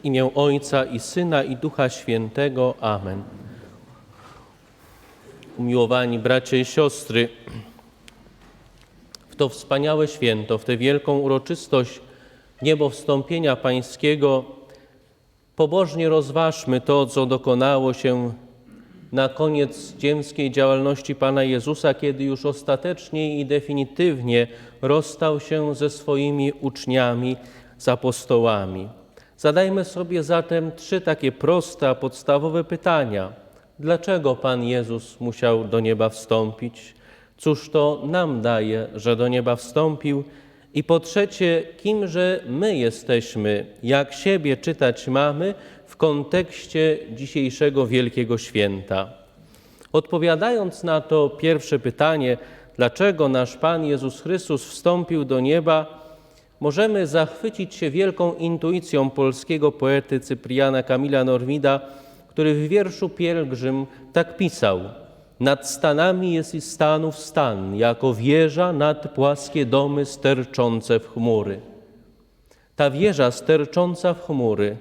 W imię Ojca i Syna i Ducha Świętego. Amen. Umiłowani bracia i siostry, w to wspaniałe święto, w tę wielką uroczystość niebo wstąpienia Pańskiego, pobożnie rozważmy to, co dokonało się na koniec ziemskiej działalności Pana Jezusa, kiedy już ostatecznie i definitywnie rozstał się ze swoimi uczniami, z apostołami. Zadajmy sobie zatem trzy takie proste, podstawowe pytania. Dlaczego Pan Jezus musiał do nieba wstąpić? Cóż to nam daje, że do nieba wstąpił? I po trzecie, kimże my jesteśmy, jak siebie czytać mamy w kontekście dzisiejszego wielkiego święta? Odpowiadając na to pierwsze pytanie, dlaczego nasz Pan Jezus Chrystus wstąpił do nieba, możemy zachwycić się wielką intuicją polskiego poety Cypriana Kamila Norwida, który w wierszu Pielgrzym tak pisał: Nad stanami jest i stanów stan, jako wieża nad płaskie domy sterczące w chmury. Ta wieża stercząca w chmury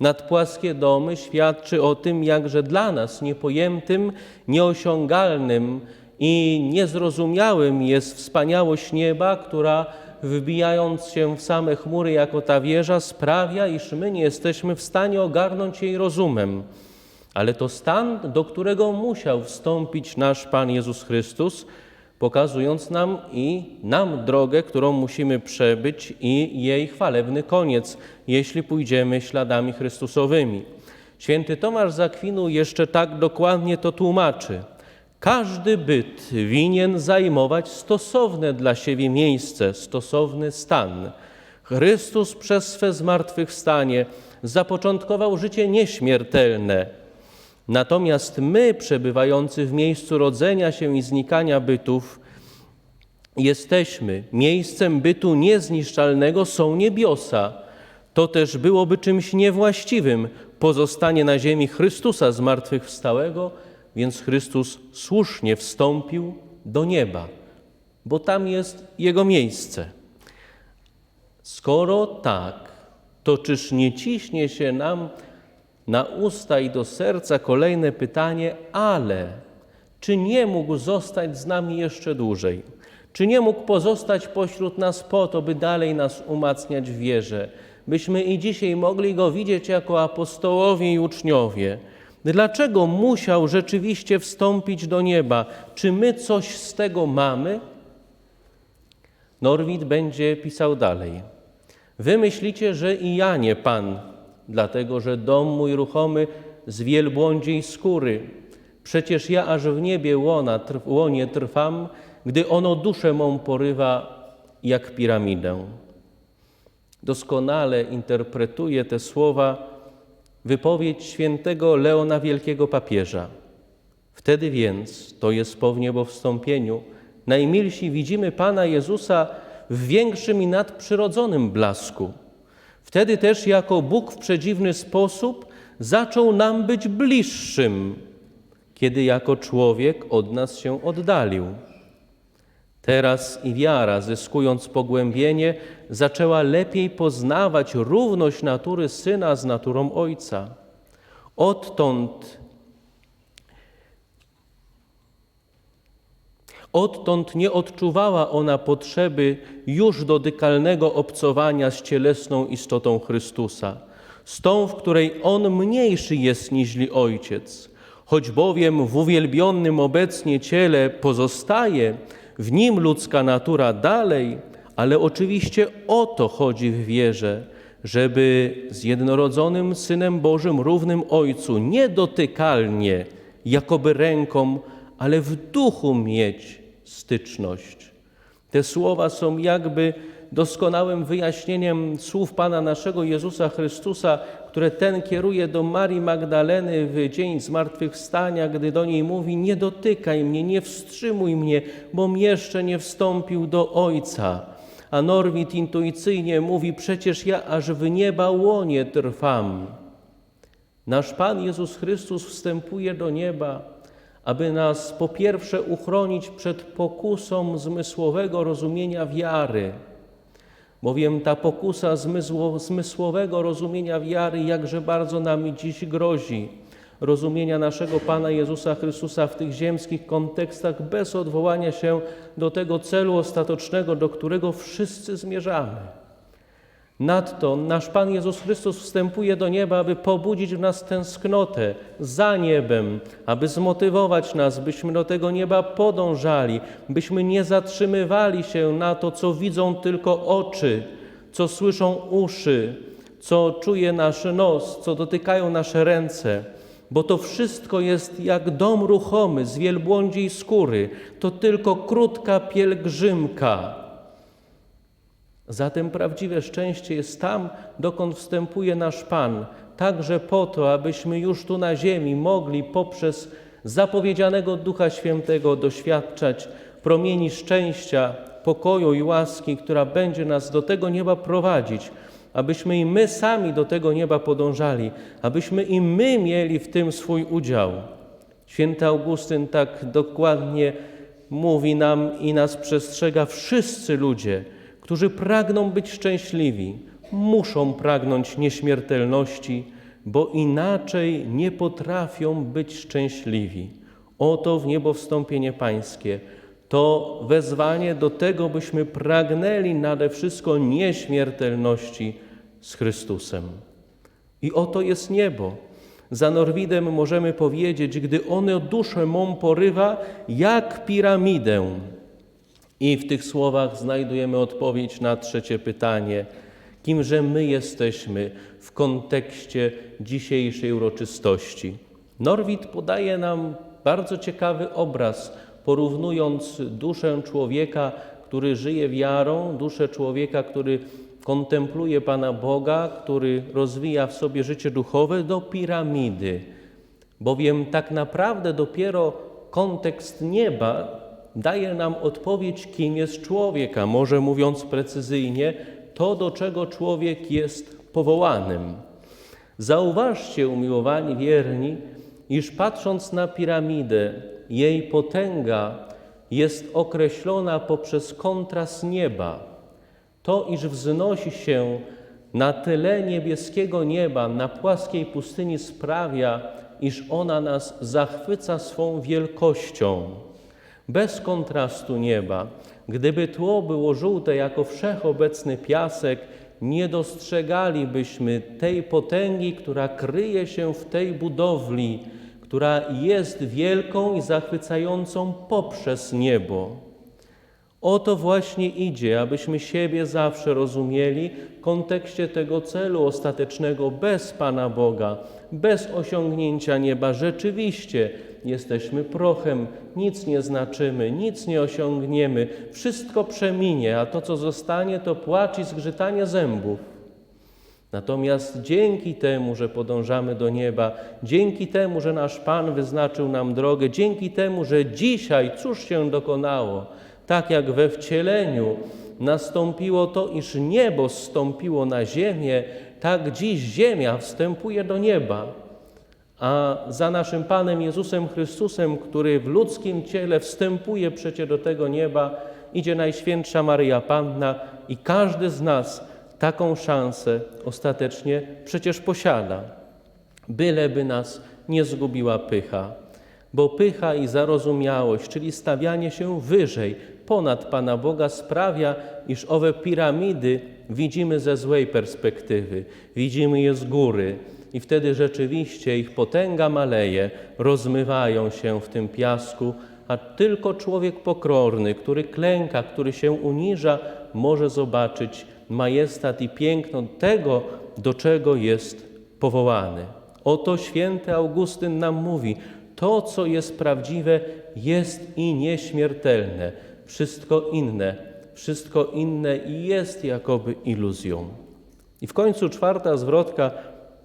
nad płaskie domy świadczy o tym, jakże dla nas niepojętym, nieosiągalnym i niezrozumiałym jest wspaniałość nieba, która wbijając się w same chmury jako ta wieża sprawia, iż my nie jesteśmy w stanie ogarnąć jej rozumem. Ale to stan, do którego musiał wstąpić nasz Pan Jezus Chrystus, pokazując nam i nam drogę, którą musimy przebyć i jej chwalebny koniec, jeśli pójdziemy śladami Chrystusowymi. Święty Tomasz z Akwinu jeszcze tak dokładnie to tłumaczy. Każdy byt winien zajmować stosowne dla siebie miejsce, stosowny stan. Chrystus przez swe zmartwychwstanie zapoczątkował życie nieśmiertelne, Natomiast my, przebywający w miejscu rodzenia się i znikania bytów, jesteśmy. Miejscem bytu niezniszczalnego są niebiosa. To też byłoby czymś niewłaściwym pozostanie na ziemi Chrystusa zmartwychwstałego, więc Chrystus słusznie wstąpił do nieba, bo tam jest Jego miejsce. Skoro tak, to czyż nie ciśnie się nam na usta i do serca kolejne pytanie, ale czy nie mógł zostać z nami jeszcze dłużej? Czy nie mógł pozostać pośród nas po to, by dalej nas umacniać w wierze, byśmy i dzisiaj mogli Go widzieć jako apostołowie i uczniowie? Dlaczego musiał rzeczywiście wstąpić do nieba? Czy my coś z tego mamy? Norwid będzie pisał dalej. Wy myślicie, że i ja nie Pan, dlatego że dom mój ruchomy z wielbłądziej skóry. Przecież ja aż w niebie łona, łonie trwam, gdy ono duszę mą porywa jak piramidę. Doskonale interpretuje te słowa wypowiedź świętego Leona Wielkiego Papieża. Wtedy więc, to jest po wniebowstąpieniu, najmilsi widzimy Pana Jezusa w większym i nadprzyrodzonym blasku – Wtedy też jako Bóg w przedziwny sposób zaczął nam być bliższym, kiedy jako człowiek od nas się oddalił. Teraz i wiara, zyskując pogłębienie, zaczęła lepiej poznawać równość natury Syna z naturą Ojca. Odtąd Odtąd nie odczuwała ona potrzeby już dotykalnego obcowania z cielesną istotą Chrystusa, z tą, w której On mniejszy jest niźli Ojciec. Choć bowiem w uwielbionym obecnie ciele pozostaje, w nim ludzka natura dalej, ale oczywiście o to chodzi w wierze, żeby z jednorodzonym Synem Bożym równym Ojcu niedotykalnie, jakoby ręką, ale w duchu mieć styczność. Te słowa są jakby doskonałym wyjaśnieniem słów Pana naszego Jezusa Chrystusa, które ten kieruje do Marii Magdaleny w dzień zmartwychwstania, gdy do niej mówi: Nie dotykaj mnie, nie wstrzymuj mnie, bom jeszcze nie wstąpił do Ojca. A Norwid intuicyjnie mówi: Przecież ja aż w nieba łonie trwam. Nasz Pan Jezus Chrystus wstępuje do nieba aby nas po pierwsze uchronić przed pokusą zmysłowego rozumienia wiary, bowiem ta pokusa zmysło, zmysłowego rozumienia wiary jakże bardzo nam dziś grozi. Rozumienia naszego Pana Jezusa Chrystusa w tych ziemskich kontekstach bez odwołania się do tego celu ostatecznego, do którego wszyscy zmierzamy. Nadto nasz Pan Jezus Chrystus wstępuje do nieba, aby pobudzić w nas tęsknotę za niebem, aby zmotywować nas, byśmy do tego nieba podążali, byśmy nie zatrzymywali się na to, co widzą tylko oczy, co słyszą uszy, co czuje nasz nos, co dotykają nasze ręce. Bo to wszystko jest jak dom ruchomy z wielbłądziej skóry, to tylko krótka pielgrzymka. Zatem prawdziwe szczęście jest tam, dokąd wstępuje nasz Pan, także po to, abyśmy już tu na ziemi mogli poprzez zapowiedzianego Ducha Świętego doświadczać promieni szczęścia, pokoju i łaski, która będzie nas do tego nieba prowadzić, abyśmy i my sami do tego nieba podążali, abyśmy i my mieli w tym swój udział. Święty Augustyn tak dokładnie mówi nam i nas przestrzega: wszyscy ludzie, którzy pragną być szczęśliwi, muszą pragnąć nieśmiertelności, bo inaczej nie potrafią być szczęśliwi. Oto w niebo wstąpienie Pańskie. To wezwanie do tego, byśmy pragnęli nade wszystko nieśmiertelności z Chrystusem. I oto jest niebo. Za Norwidem możemy powiedzieć, gdy ono duszę mą porywa, jak piramidę. I w tych słowach znajdujemy odpowiedź na trzecie pytanie: kimże my jesteśmy w kontekście dzisiejszej uroczystości? Norwid podaje nam bardzo ciekawy obraz, porównując duszę człowieka, który żyje wiarą, duszę człowieka, który kontempluje Pana Boga, który rozwija w sobie życie duchowe, do piramidy. Bowiem tak naprawdę dopiero kontekst nieba daje nam odpowiedź, kim jest człowiek, a może mówiąc precyzyjnie, to, do czego człowiek jest powołanym. Zauważcie, umiłowani wierni, iż patrząc na piramidę, jej potęga jest określona poprzez kontrast nieba. To, iż wznosi się na tyle niebieskiego nieba, na płaskiej pustyni, sprawia, iż ona nas zachwyca swą wielkością bez kontrastu nieba. Gdyby tło było żółte jako wszechobecny piasek, nie dostrzegalibyśmy tej potęgi, która kryje się w tej budowli, która jest wielką i zachwycającą poprzez niebo. O to właśnie idzie, abyśmy siebie zawsze rozumieli w kontekście tego celu ostatecznego bez Pana Boga, bez osiągnięcia nieba. Rzeczywiście jesteśmy prochem, nic nie znaczymy, nic nie osiągniemy, wszystko przeminie, a to, co zostanie, to płacz i zgrzytanie zębów. Natomiast dzięki temu, że podążamy do nieba, dzięki temu, że nasz Pan wyznaczył nam drogę, dzięki temu, że dzisiaj cóż się dokonało, tak jak we wcieleniu nastąpiło to, iż niebo zstąpiło na ziemię, tak dziś ziemia wstępuje do nieba. A za naszym Panem Jezusem Chrystusem, który w ludzkim ciele wstępuje przecie do tego nieba, idzie Najświętsza Maryja Panna i każdy z nas taką szansę ostatecznie przecież posiada. Byleby nas nie zgubiła pycha, bo pycha i zarozumiałość, czyli stawianie się wyżej, ponad Pana Boga sprawia, iż owe piramidy widzimy ze złej perspektywy, widzimy je z góry i wtedy rzeczywiście ich potęga maleje, rozmywają się w tym piasku, a tylko człowiek pokorny, który klęka, który się uniża, może zobaczyć majestat i piękno tego, do czego jest powołany. Oto święty Augustyn nam mówi: To, co jest prawdziwe, jest i nieśmiertelne. Wszystko inne, wszystko inne jest jakoby iluzją. I w końcu czwarta zwrotka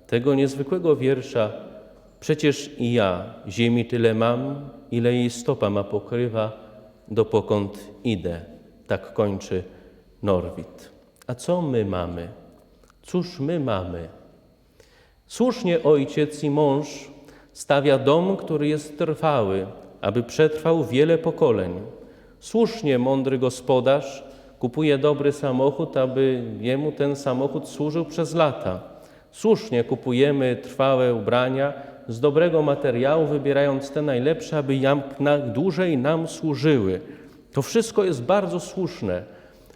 tego niezwykłego wiersza. Przecież i ja ziemi tyle mam, ile jej stopa ma pokrywa, dopokąd idę. Tak kończy Norwid. A co my mamy? Cóż my mamy? Słusznie ojciec i mąż stawia dom, który jest trwały, aby przetrwał wiele pokoleń. Słusznie mądry gospodarz kupuje dobry samochód, aby jemu ten samochód służył przez lata. Słusznie kupujemy trwałe ubrania z dobrego materiału, wybierając te najlepsze, aby jak najdłużej nam służyły. To wszystko jest bardzo słuszne,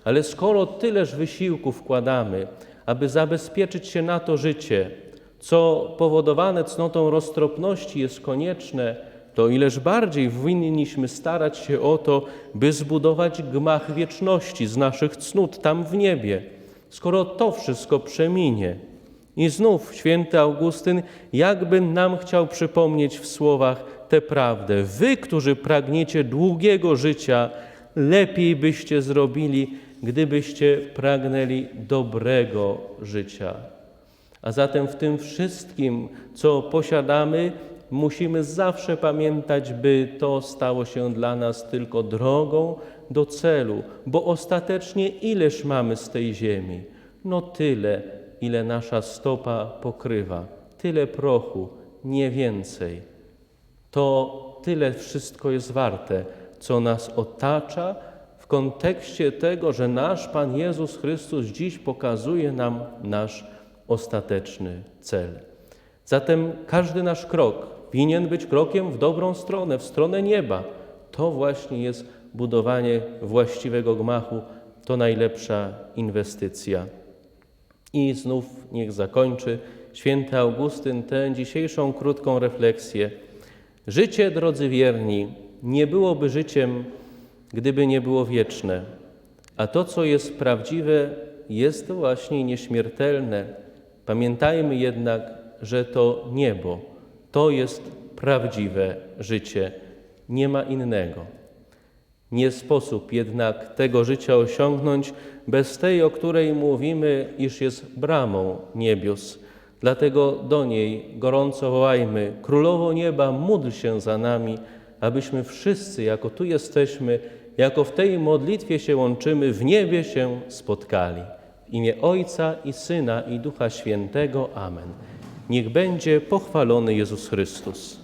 ale skoro tyleż wysiłku wkładamy, aby zabezpieczyć się na to życie, co powodowane cnotą roztropności jest konieczne, to ileż bardziej winniśmy starać się o to, by zbudować gmach wieczności z naszych cnót tam w niebie, skoro to wszystko przeminie. I znów święty Augustyn jakby nam chciał przypomnieć w słowach tę prawdę. Wy, którzy pragniecie długiego życia, lepiej byście zrobili, gdybyście pragnęli dobrego życia. A zatem w tym wszystkim, co posiadamy, musimy zawsze pamiętać, by to stało się dla nas tylko drogą do celu, bo ostatecznie ileż mamy z tej ziemi? No tyle, ile nasza stopa pokrywa, tyle prochu, nie więcej. To tyle wszystko jest warte, co nas otacza w kontekście tego, że nasz Pan Jezus Chrystus dziś pokazuje nam nasz ostateczny cel. Zatem każdy nasz krok winien być krokiem w dobrą stronę, w stronę nieba. To właśnie jest budowanie właściwego gmachu, to najlepsza inwestycja. I znów niech zakończy święty Augustyn tę dzisiejszą krótką refleksję. Życie, drodzy wierni, nie byłoby życiem, gdyby nie było wieczne. A to, co jest prawdziwe, jest właśnie nieśmiertelne. Pamiętajmy jednak, że to niebo, to jest prawdziwe życie, nie ma innego. Nie sposób jednak tego życia osiągnąć bez tej, o której mówimy, iż jest bramą niebios. Dlatego do niej gorąco wołajmy: Królowo Nieba, módl się za nami, abyśmy wszyscy, jako tu jesteśmy, jako w tej modlitwie się łączymy, w niebie się spotkali. W imię Ojca i Syna i Ducha Świętego. Amen. Niech będzie pochwalony Jezus Chrystus.